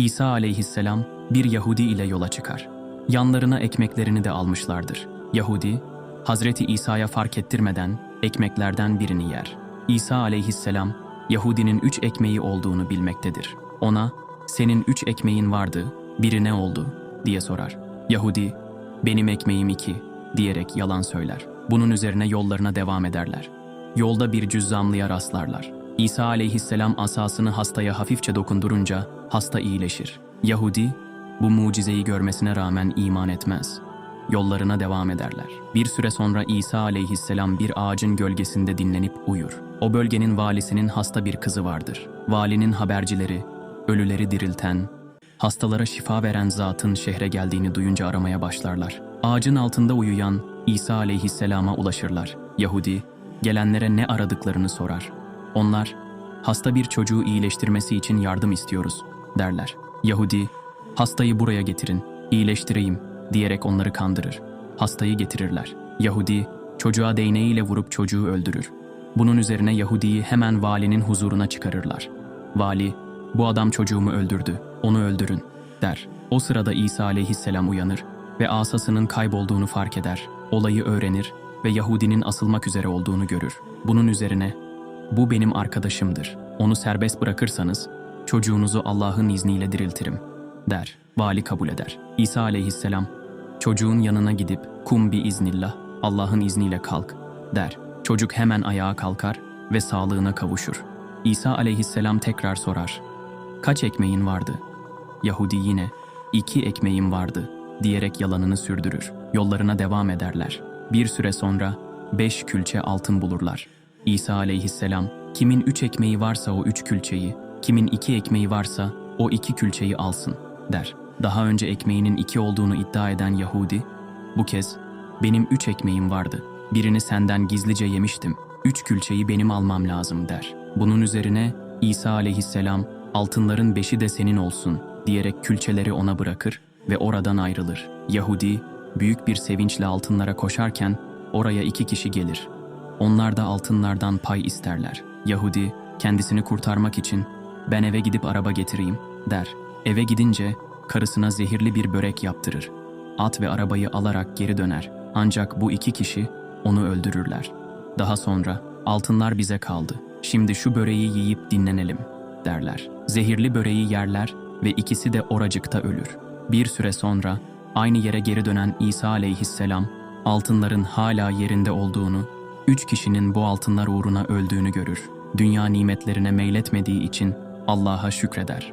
İsa aleyhisselam bir Yahudi ile yola çıkar. Yanlarına ekmeklerini de almışlardır. Yahudi, Hazreti İsa'ya fark ettirmeden ekmeklerden birini yer. İsa aleyhisselam, Yahudinin üç ekmeği olduğunu bilmektedir. Ona, senin üç ekmeğin vardı, biri ne oldu diye sorar. Yahudi, benim ekmeğim iki diyerek yalan söyler. Bunun üzerine yollarına devam ederler. Yolda bir cüzzamlıya rastlarlar. İsa aleyhisselam asasını hastaya hafifçe dokundurunca hasta iyileşir. Yahudi bu mucizeyi görmesine rağmen iman etmez. Yollarına devam ederler. Bir süre sonra İsa aleyhisselam bir ağacın gölgesinde dinlenip uyur. O bölgenin valisinin hasta bir kızı vardır. Valinin habercileri, ölüleri dirilten, hastalara şifa veren zatın şehre geldiğini duyunca aramaya başlarlar. Ağacın altında uyuyan İsa aleyhisselama ulaşırlar. Yahudi, gelenlere ne aradıklarını sorar. Onlar, hasta bir çocuğu iyileştirmesi için yardım istiyoruz derler. Yahudi, hastayı buraya getirin, iyileştireyim diyerek onları kandırır. Hastayı getirirler. Yahudi, çocuğa değneğiyle vurup çocuğu öldürür. Bunun üzerine Yahudi'yi hemen valinin huzuruna çıkarırlar. Vali, bu adam çocuğumu öldürdü, onu öldürün der. O sırada İsa aleyhisselam uyanır ve asasının kaybolduğunu fark eder. Olayı öğrenir ve Yahudinin asılmak üzere olduğunu görür. Bunun üzerine, bu benim arkadaşımdır. Onu serbest bırakırsanız, çocuğunuzu Allah'ın izniyle diriltirim, der. Vali kabul eder. İsa aleyhisselam, çocuğun yanına gidip, kum bir iznillah, Allah'ın izniyle kalk, der. Çocuk hemen ayağa kalkar ve sağlığına kavuşur. İsa aleyhisselam tekrar sorar. Kaç ekmeğin vardı? Yahudi yine, iki ekmeğim vardı diyerek yalanını sürdürür. Yollarına devam ederler. Bir süre sonra beş külçe altın bulurlar. İsa aleyhisselam, kimin üç ekmeği varsa o üç külçeyi, kimin iki ekmeği varsa o iki külçeyi alsın, der. Daha önce ekmeğinin iki olduğunu iddia eden Yahudi, bu kez benim üç ekmeğim vardı, birini senden gizlice yemiştim, üç külçeyi benim almam lazım der. Bunun üzerine İsa aleyhisselam, altınların beşi de senin olsun diyerek külçeleri ona bırakır ve oradan ayrılır. Yahudi, büyük bir sevinçle altınlara koşarken oraya iki kişi gelir. Onlar da altınlardan pay isterler. Yahudi, kendisini kurtarmak için ben eve gidip araba getireyim der. Eve gidince karısına zehirli bir börek yaptırır. At ve arabayı alarak geri döner. Ancak bu iki kişi onu öldürürler. Daha sonra altınlar bize kaldı. Şimdi şu böreği yiyip dinlenelim derler. Zehirli böreği yerler ve ikisi de oracıkta ölür. Bir süre sonra aynı yere geri dönen İsa aleyhisselam altınların hala yerinde olduğunu, üç kişinin bu altınlar uğruna öldüğünü görür. Dünya nimetlerine meyletmediği için Allah'a şükreder.